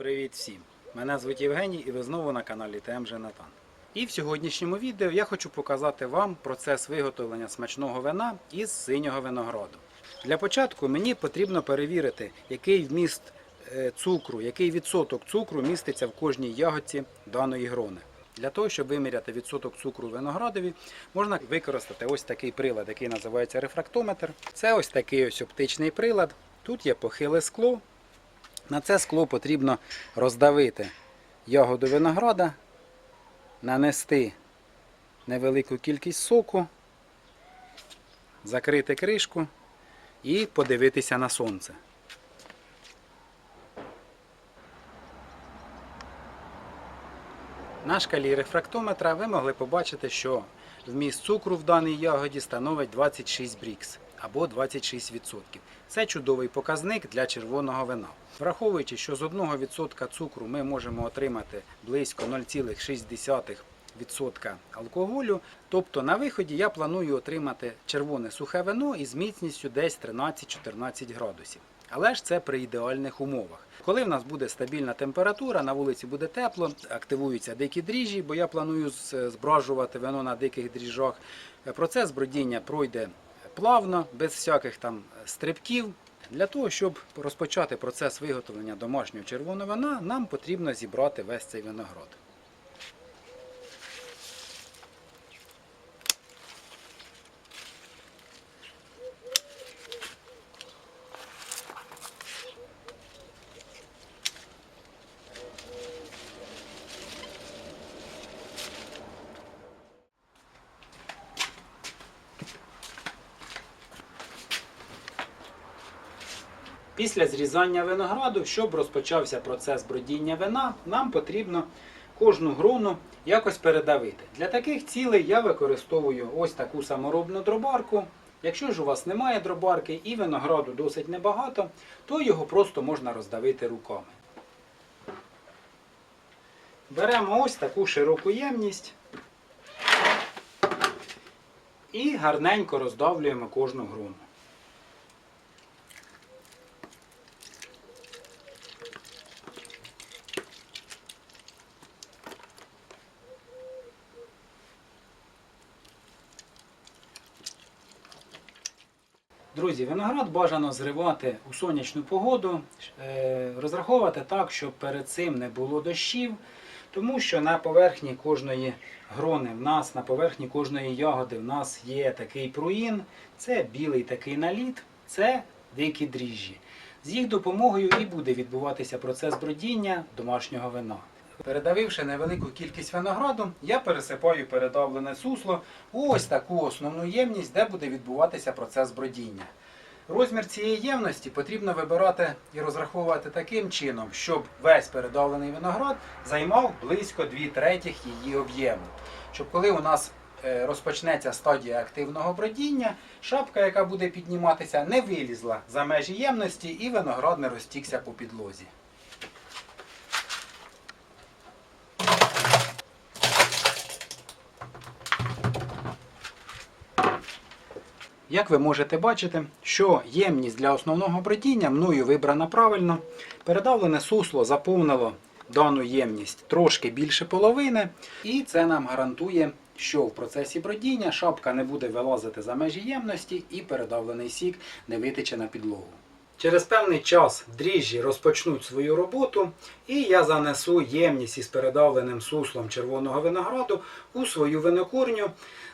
Привіт всім! Мене звуть Євгеній і ви знову на каналі ТМ Женатан. І в сьогоднішньому відео я хочу показати вам процес виготовлення смачного вина із синього винограду. Для початку мені потрібно перевірити, який вміст е, цукру, який відсоток цукру міститься в кожній ягодці даної грони. Для того, щоб виміряти відсоток цукру виноградові, можна використати ось такий прилад, який називається рефрактометр. Це ось такий ось оптичний прилад. Тут є похиле скло, на це скло потрібно роздавити ягоду винограда, нанести невелику кількість соку, закрити кришку і подивитися на сонце. На шкалі рефрактометра ви могли побачити, що вміст цукру в даній ягоді становить 26 брікс або 26%. Це чудовий показник для червоного вина. Враховуючи, що з 1% цукру ми можемо отримати близько 0,6% алкоголю, тобто на виході я планую отримати червоне сухе вино із міцністю десь 13-14 градусів. Але ж це при ідеальних умовах. Коли в нас буде стабільна температура, на вулиці буде тепло, активуються дикі дріжджі, бо я планую збражувати вино на диких дріжджах. Процес бродіння пройде плавно, без всяких там стрибків. Для того, щоб розпочати процес виготовлення домашнього червоного вина, нам потрібно зібрати весь цей виноград. Після зрізання винограду, щоб розпочався процес бродіння вина, нам потрібно кожну грону якось передавити. Для таких цілей я використовую ось таку саморобну дробарку. Якщо ж у вас немає дробарки і винограду досить небагато, то його просто можна роздавити руками. Беремо ось таку широку ємність і гарненько роздавлюємо кожну грону. Друзі, виноград бажано зривати у сонячну погоду, е, розраховувати так, щоб перед цим не було дощів, тому що на поверхні кожної грони в нас, на поверхні кожної ягоди в нас є такий пруїн, це білий такий наліт, це дикі дріжджі. З їх допомогою і буде відбуватися процес бродіння домашнього вина. Передавивши невелику кількість винограду, я пересипаю передавлене сусло у ось таку основну ємність, де буде відбуватися процес бродіння. Розмір цієї ємності потрібно вибирати і розраховувати таким чином, щоб весь передавлений виноград займав близько 2 третіх її об'єму. Щоб коли у нас е, розпочнеться стадія активного бродіння, шапка, яка буде підніматися, не вилізла за межі ємності і виноград не розтікся по підлозі. Як ви можете бачити, що ємність для основного бродіння мною вибрана правильно. Передавлене сусло заповнило дану ємність трошки більше половини, і це нам гарантує, що в процесі бродіння шапка не буде вилазити за межі ємності і передавлений сік не витече на підлогу. Через певний час дріжджі розпочнуть свою роботу, і я занесу ємність із передавленим суслом червоного винограду у свою винокурню,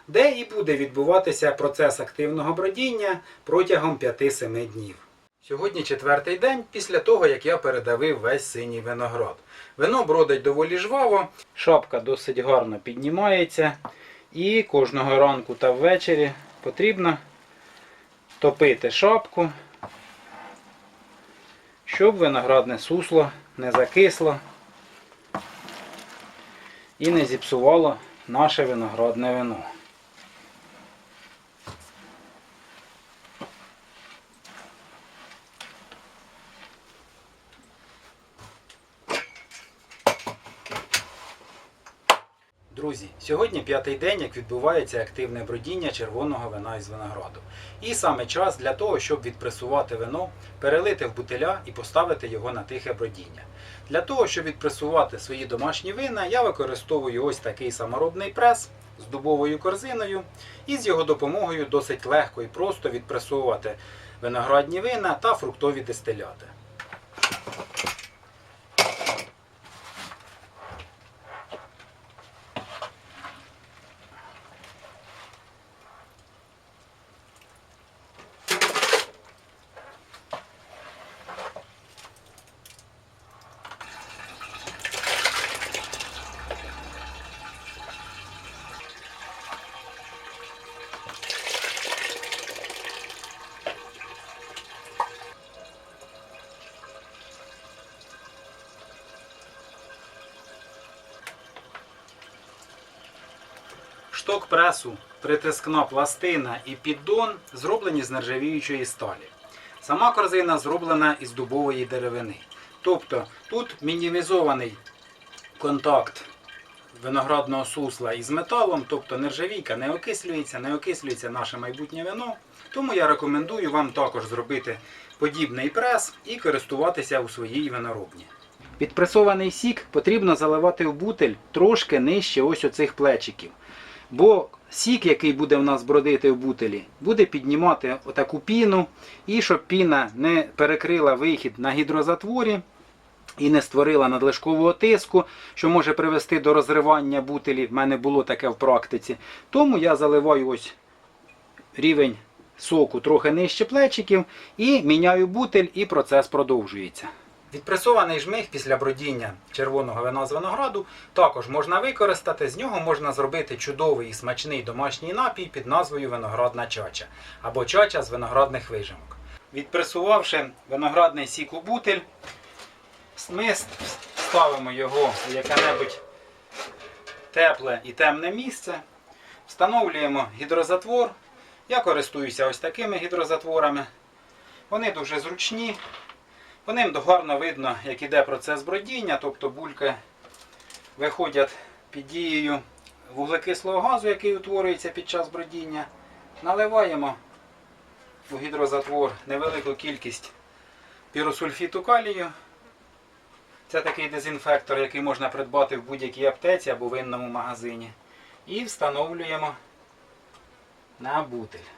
де і буде відбуватися процес активного бродіння протягом 5-7 днів. Сьогодні четвертий день після того, як я передавив весь синій виноград. Вино бродить доволі жваво, шапка досить гарно піднімається, і кожного ранку та ввечері потрібно топити шапку щоб виноградне сусло не закисло і не зіпсувало наше виноградне вино. Друзі, сьогодні п'ятий день, як відбувається активне бродіння червоного вина із винограду. І саме час для того, щоб відпресувати вино, перелити в бутиля і поставити його на тихе бродіння. Для того, щоб відпресувати свої домашні вина, я використовую ось такий саморобний прес з дубовою корзиною, і з його допомогою досить легко і просто відпресовувати виноградні вина та фруктові дистиляти. Шток пресу, притискна пластина і піддон зроблені з нержавіючої сталі. Сама корзина зроблена із дубової деревини. Тобто тут мінімізований контакт виноградного сусла із металом, тобто нержавійка не окислюється, не окислюється наше майбутнє вино. Тому я рекомендую вам також зробити подібний прес і користуватися у своїй виноробні. Підпресований сік потрібно заливати в бутель трошки нижче ось оцих плечиків. Бо сік, який буде в нас бродити в бутелі, буде піднімати отаку піну, і щоб піна не перекрила вихід на гідрозатворі і не створила надлишкового тиску, що може привести до розривання бутелі. В мене було таке в практиці. Тому я заливаю ось рівень соку трохи нижче плечиків і міняю бутель, і процес продовжується. Відпресований жмих після бродіння червоного вина з винограду також можна використати. З нього можна зробити чудовий і смачний домашній напій під назвою виноградна чача або чача з виноградних вижимок. Відпресувавши виноградний сік у бутель, ми ставимо його у яке-небудь тепле і темне місце, встановлюємо гідрозатвор. Я користуюся ось такими гідрозатворами. Вони дуже зручні. По ним гарно видно, як іде процес бродіння, тобто бульки виходять під дією вуглекислого газу, який утворюється під час бродіння. Наливаємо у гідрозатвор невелику кількість піросульфіту калію. Це такий дезінфектор, який можна придбати в будь-якій аптеці або винному магазині. І встановлюємо на бутиль.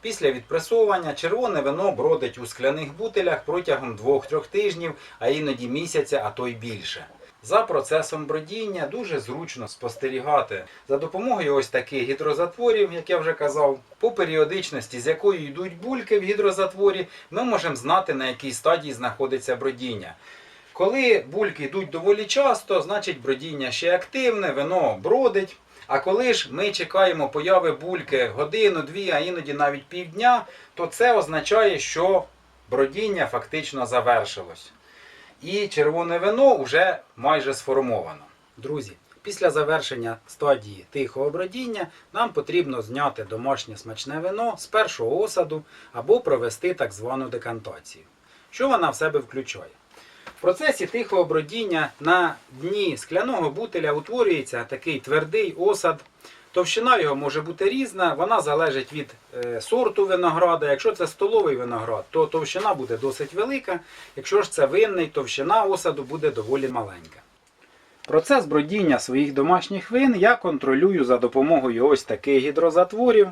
Після відпресовування червоне вино бродить у скляних бутилях протягом 2-3 тижнів, а іноді місяця, а то й більше. За процесом бродіння дуже зручно спостерігати за допомогою ось таких гідрозатворів, як я вже казав, по періодичності, з якою йдуть бульки в гідрозатворі, ми можемо знати, на якій стадії знаходиться бродіння. Коли бульки йдуть доволі часто, значить бродіння ще активне, вино бродить. А коли ж ми чекаємо появи бульки годину-дві, а іноді навіть півдня, то це означає, що бродіння фактично завершилось. І червоне вино вже майже сформовано. Друзі, після завершення стадії тихого бродіння нам потрібно зняти домашнє смачне вино з першого осаду або провести так звану декантацію. Що вона в себе включає? В процесі тихого бродіння на дні скляного бутиля утворюється такий твердий осад. Товщина його може бути різна, вона залежить від е, сорту винограда. Якщо це столовий виноград, то товщина буде досить велика. Якщо ж це винний, товщина осаду буде доволі маленька. Процес бродіння своїх домашніх вин я контролюю за допомогою ось таких гідрозатворів.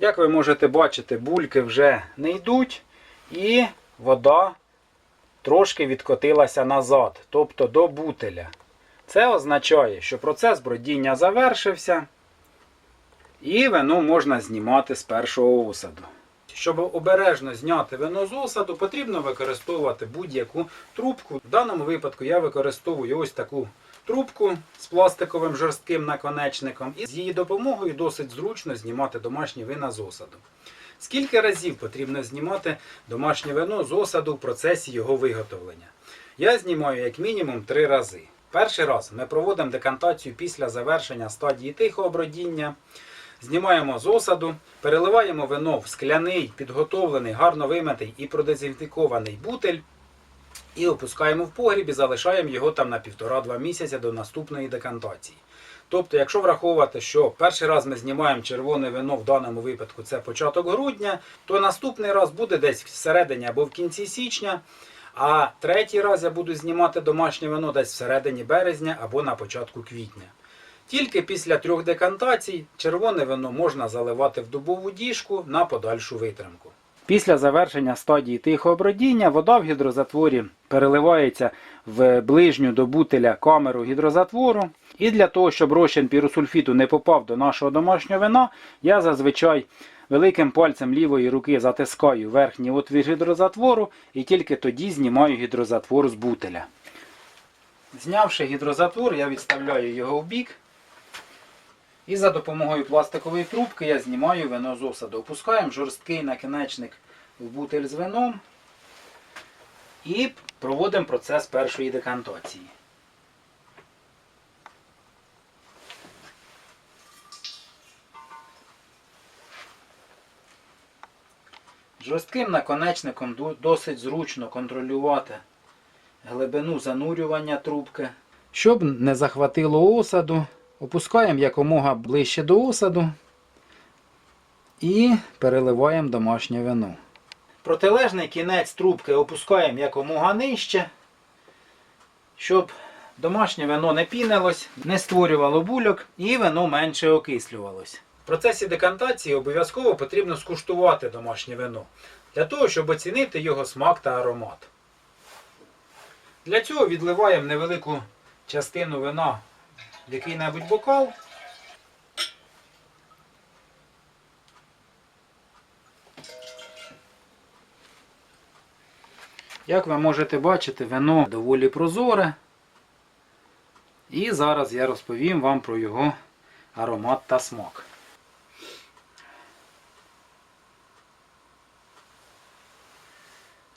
Як ви можете бачити, бульки вже не йдуть. І вода трошки відкотилася назад, тобто до бутиля. Це означає, що процес бродіння завершився, і вино можна знімати з першого осаду. Щоб обережно зняти вино з осаду, потрібно використовувати будь-яку трубку. В даному випадку я використовую ось таку трубку з пластиковим жорстким наконечником, і з її допомогою досить зручно знімати домашні вина з осаду. Скільки разів потрібно знімати домашнє вино з осаду в процесі його виготовлення? Я знімаю як мінімум три рази. Перший раз ми проводимо декантацію після завершення стадії тихого бродіння. Знімаємо з осаду, переливаємо вино в скляний, підготовлений, гарно вимитий і продезінфікований бутель. І опускаємо в погріб і залишаємо його там на півтора-два місяця до наступної декантації. Тобто, якщо враховувати, що перший раз ми знімаємо червоне вино в даному випадку це початок грудня, то наступний раз буде десь всередині або в кінці січня. А третій раз я буду знімати домашнє вино десь всередині березня або на початку квітня. Тільки після трьох декантацій червоне вино можна заливати в дубову діжку на подальшу витримку. Після завершення стадії тихого бродіння вода в гідрозатворі переливається в ближню до бутиля камеру гідрозатвору. І для того, щоб розчин піросульфіту не попав до нашого домашнього вина, я зазвичай великим пальцем лівої руки затискаю верхній отвір гідрозатвору і тільки тоді знімаю гідрозатвор з бутиля. Знявши гідрозатвор, я відставляю його в бік. І за допомогою пластикової трубки я знімаю вино з осаду. Опускаємо жорсткий накінечник в бутиль з вином і проводимо процес першої декантації. Жорстким наконечником досить зручно контролювати глибину занурювання трубки. Щоб не захватило осаду, опускаємо якомога ближче до осаду і переливаємо домашнє вино. Протилежний кінець трубки опускаємо якомога нижче, щоб домашнє вино не пінилось, не створювало бульок і вино менше окислювалось. В процесі декантації обов'язково потрібно скуштувати домашнє вино для того, щоб оцінити його смак та аромат. Для цього відливаємо невелику частину вина який-небудь бокал. Як ви можете бачити, вино доволі прозоре. І зараз я розповім вам про його аромат та смак.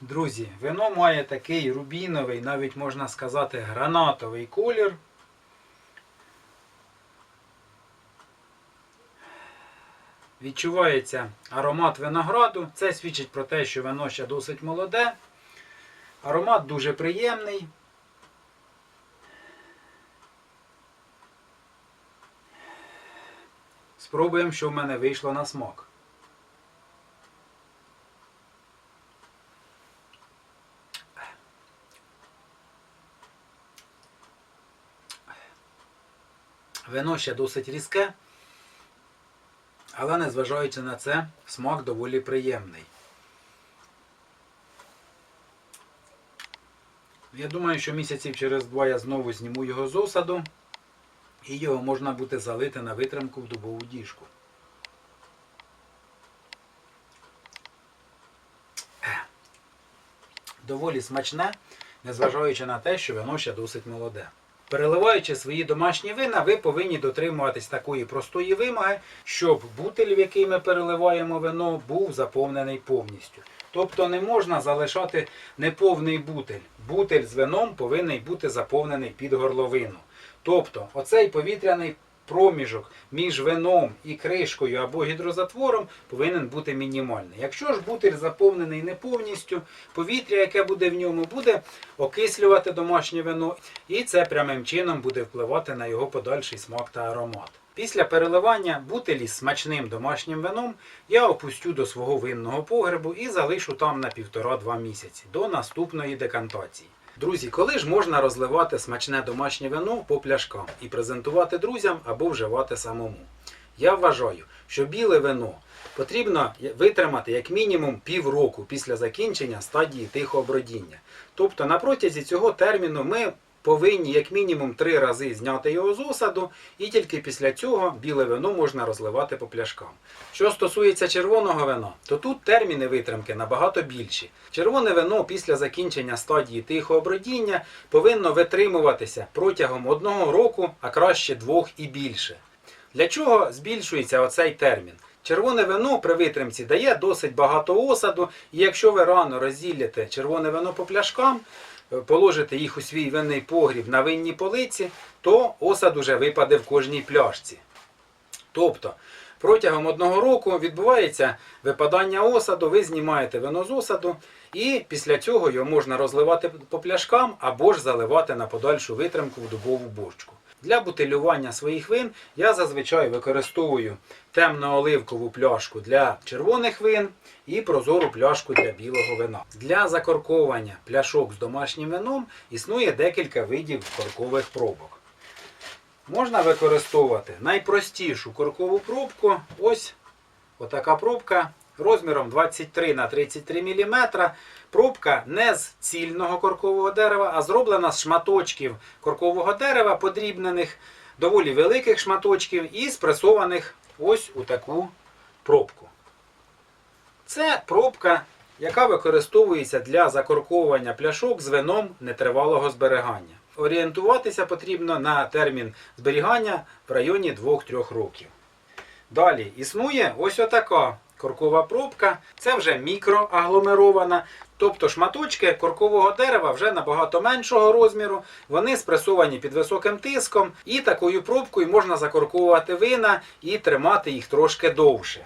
Друзі, вино має такий рубіновий, навіть можна сказати, гранатовий колір. Відчувається аромат винограду. Це свідчить про те, що вино ще досить молоде. Аромат дуже приємний. Спробуємо, що в мене вийшло на смак. Вино ще досить різке, але незважаючи на це, смак доволі приємний. Я думаю, що місяців через два я знову зніму його з осаду і його можна буде залити на витримку в дубову діжку. Доволі смачне, незважаючи на те, що вино ще досить молоде. Переливаючи свої домашні вина, ви повинні дотримуватись такої простої вимоги, щоб бутиль, в який ми переливаємо вино, був заповнений повністю. Тобто не можна залишати неповний бутиль. Бутиль з вином повинен бути заповнений під горловину. Тобто, оцей повітряний проміжок між вином і кришкою або гідрозатвором повинен бути мінімальний. Якщо ж бутиль заповнений не повністю, повітря, яке буде в ньому, буде окислювати домашнє вино, і це прямим чином буде впливати на його подальший смак та аромат. Після переливання бутилі з смачним домашнім вином я опустю до свого винного погребу і залишу там на півтора-два місяці до наступної декантації. Друзі, коли ж можна розливати смачне домашнє вино по пляшкам і презентувати друзям або вживати самому? Я вважаю, що біле вино потрібно витримати як мінімум півроку після закінчення стадії тихого бродіння. Тобто на протязі цього терміну ми повинні як мінімум три рази зняти його з осаду, і тільки після цього біле вино можна розливати по пляшкам. Що стосується червоного вина, то тут терміни витримки набагато більші. Червоне вино після закінчення стадії тихого бродіння повинно витримуватися протягом одного року, а краще двох і більше. Для чого збільшується оцей термін? Червоне вино при витримці дає досить багато осаду, і якщо ви рано розділите червоне вино по пляшкам, положите їх у свій винний погріб на винній полиці, то осад уже випаде в кожній пляшці. Тобто Протягом одного року відбувається випадання осаду, ви знімаєте вино з осаду, і після цього його можна розливати по пляшкам або ж заливати на подальшу витримку в дубову бочку. Для бутилювання своїх вин я зазвичай використовую темно-оливкову пляшку для червоних вин і прозору пляшку для білого вина. Для закорковування пляшок з домашнім вином існує декілька видів коркових пробок. Можна використовувати найпростішу коркову пробку. Ось отака пробка розміром 23 на 33 мм. Пробка не з цільного коркового дерева, а зроблена з шматочків коркового дерева, подрібнених, доволі великих шматочків і спресованих ось у таку пробку. Це пробка, яка використовується для закорковування пляшок з вином нетривалого зберігання. Орієнтуватися потрібно на термін зберігання в районі 2-3 років. Далі існує ось отака коркова пробка. Це вже мікроагломерована. Тобто шматочки коркового дерева вже набагато меншого розміру. Вони спресовані під високим тиском, і такою пробкою можна закорковувати вина і тримати їх трошки довше.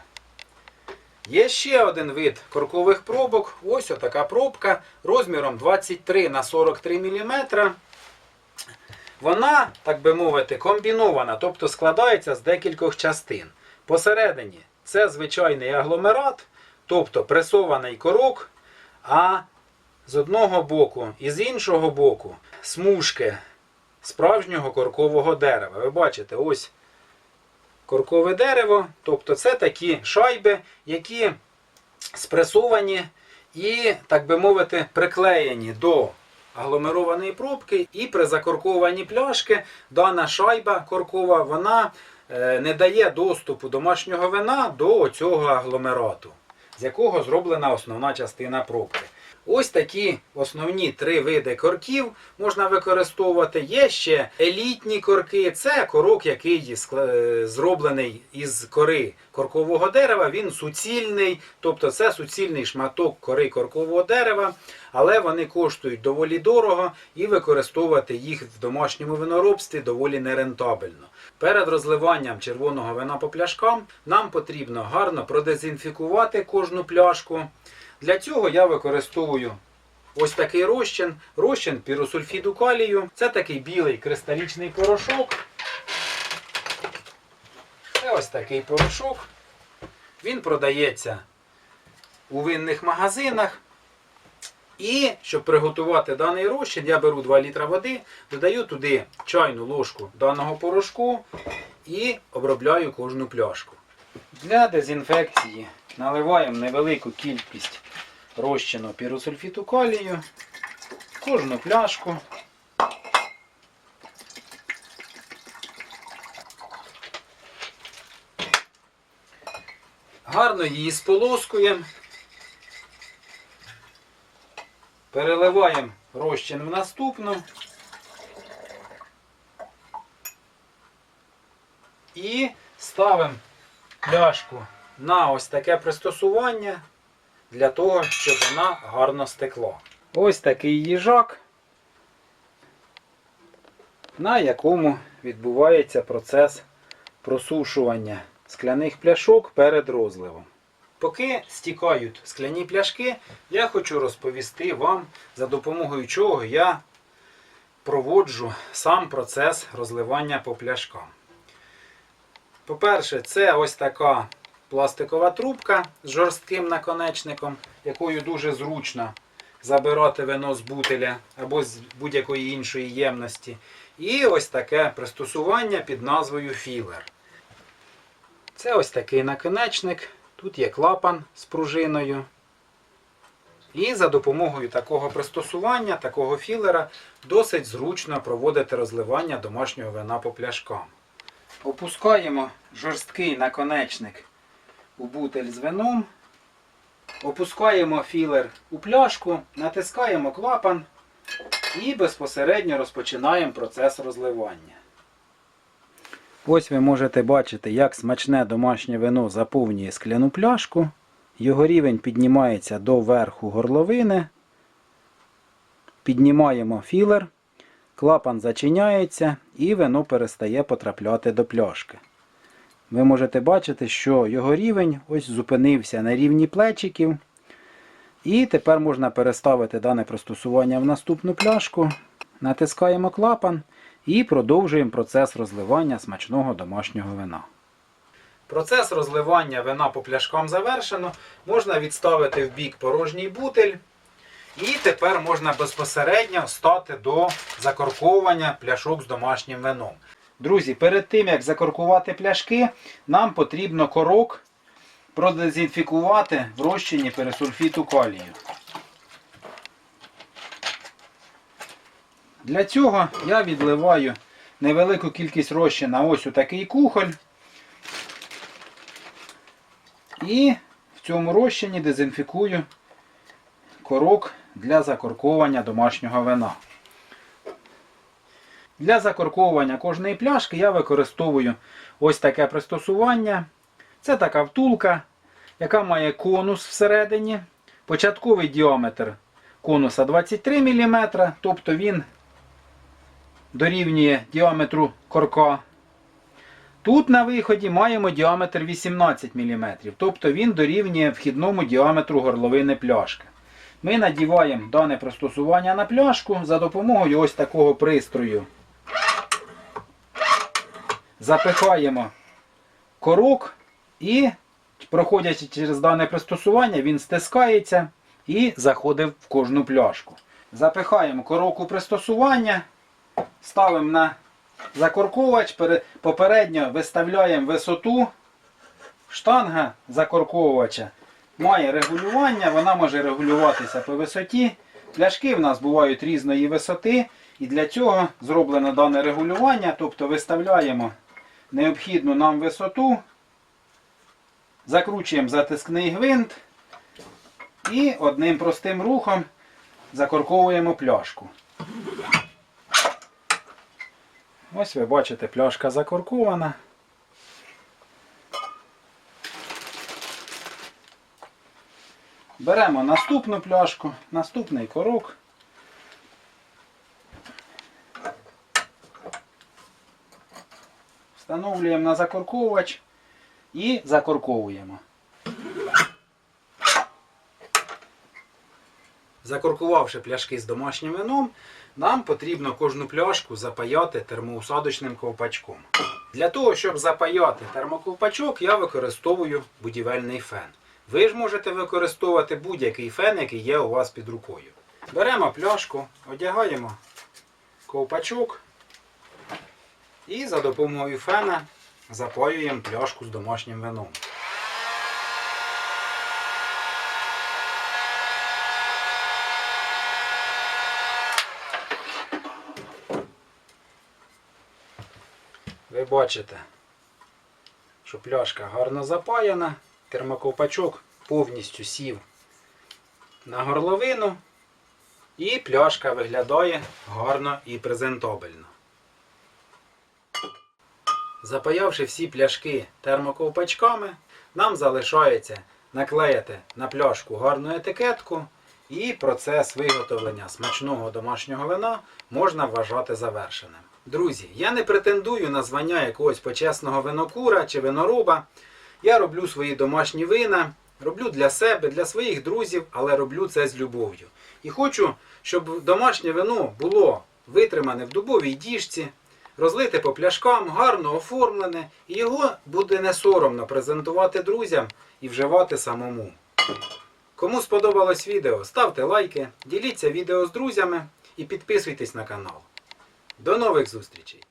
Є ще один вид коркових пробок. Ось отака пробка розміром 23 на 43 мм. Вона, так би мовити, комбінована, тобто складається з декількох частин. Посередині це звичайний агломерат, тобто пресований корок, а з одного боку і з іншого боку смужки справжнього коркового дерева. Ви бачите, ось коркове дерево, тобто це такі шайби, які спресовані і, так би мовити, приклеєні до агломерованої пробки, і при закоркованні пляшки дана шайба коркова вона не дає доступу домашнього вина до цього агломерату, з якого зроблена основна частина пробки. Ось такі основні три види корків можна використовувати. Є ще елітні корки. Це корок, який е, зроблений із кори коркового дерева. Він суцільний, тобто це суцільний шматок кори коркового дерева, але вони коштують доволі дорого і використовувати їх в домашньому виноробстві доволі нерентабельно. Перед розливанням червоного вина по пляшкам нам потрібно гарно продезінфікувати кожну пляшку. Для цього я використовую ось такий розчин, розчин піросульфіду калію. Це такий білий кристалічний порошок. Це ось такий порошок. Він продається у винних магазинах. І щоб приготувати даний розчин, я беру 2 літра води, додаю туди чайну ложку даного порошку і обробляю кожну пляшку. Для дезінфекції наливаємо невелику кількість розчину піросульфіту калію, кожну пляшку. Гарно її сполоскуємо. Переливаємо розчин в наступну. І ставимо пляшку на ось таке пристосування для того, щоб вона гарно стекла. Ось такий їжак, на якому відбувається процес просушування скляних пляшок перед розливом. Поки стікають скляні пляшки, я хочу розповісти вам, за допомогою чого я проводжу сам процес розливання по пляшкам. По-перше, це ось така пластикова трубка з жорстким наконечником, якою дуже зручно забирати вино з бутиля або з будь-якої іншої ємності. І ось таке пристосування під назвою філер. Це ось такий наконечник. Тут є клапан з пружиною. І за допомогою такого пристосування, такого філера, досить зручно проводити розливання домашнього вина по пляшкам. Опускаємо жорсткий наконечник у бутель з вином. Опускаємо філер у пляшку, натискаємо клапан і безпосередньо розпочинаємо процес розливання. Ось ви можете бачити, як смачне домашнє вино заповнює скляну пляшку. Його рівень піднімається до верху горловини. Піднімаємо філер, клапан зачиняється і вино перестає потрапляти до пляшки. ви можете бачити, що його рівень ось зупинився на рівні плечиків. І тепер можна переставити дане пристосування в наступну пляшку. Натискаємо клапан і продовжуємо процес розливання смачного домашнього вина. Процес розливання вина по пляшкам завершено. Можна відставити в бік порожній бутиль. І тепер можна безпосередньо стати до закорковування пляшок з домашнім вином. Друзі, перед тим як закоркувати пляшки, нам потрібно корок продезінфікувати в розчині пересульфіту калію. Для цього я відливаю невелику кількість розчина ось у такий кухоль. І в цьому розчині дезінфікую корок для закорковування домашнього вина. Для закорковування кожної пляшки я використовую ось таке пристосування. Це така втулка, яка має конус всередині. Початковий діаметр конуса 23 мм, тобто він дорівнює діаметру корка. Тут на виході маємо діаметр 18 мм, тобто він дорівнює вхідному діаметру горловини пляшки. Ми надіваємо дане пристосування на пляшку за допомогою ось такого пристрою. Запихаємо корок і, проходячи через дане пристосування, він стискається і заходить в кожну пляшку. Запихаємо корок у пристосування, ставимо на закорковувач, попередньо виставляємо висоту. Штанга закорковувача має регулювання, вона може регулюватися по висоті. Пляшки в нас бувають різної висоти, і для цього зроблено дане регулювання, тобто виставляємо необхідну нам висоту, закручуємо затискний гвинт і одним простим рухом закорковуємо пляшку. Ось ви бачите, пляшка закоркована. Беремо наступну пляшку, наступний корок. Встановлюємо на закорковувач і закорковуємо. Закоркувавши пляшки з домашнім вином, нам потрібно кожну пляшку запаяти термоусадочним ковпачком. Для того, щоб запаяти термоковпачок, я використовую будівельний фен. Ви ж можете використовувати будь-який фен, який є у вас під рукою. Беремо пляшку, одягаємо ковпачок і за допомогою фена запаюємо пляшку з домашнім вином. Бачите, що пляшка гарно запаяна, термоковпачок повністю сів на горловину, і пляшка виглядає гарно і презентабельно. Запаявши всі пляшки термоковпачками, нам залишається наклеїти на пляшку гарну етикетку, і процес виготовлення смачного домашнього вина можна вважати завершеним. Друзі, я не претендую на звання якогось почесного винокура чи винороба. Я роблю свої домашні вина, роблю для себе, для своїх друзів, але роблю це з любов'ю. І хочу, щоб домашнє вино було витримане в дубовій діжці, розлите по пляшкам, гарно оформлене, і його буде не соромно презентувати друзям і вживати самому. Кому сподобалось відео, ставте лайки, діліться відео з друзями і підписуйтесь на канал. До нових зустрічей!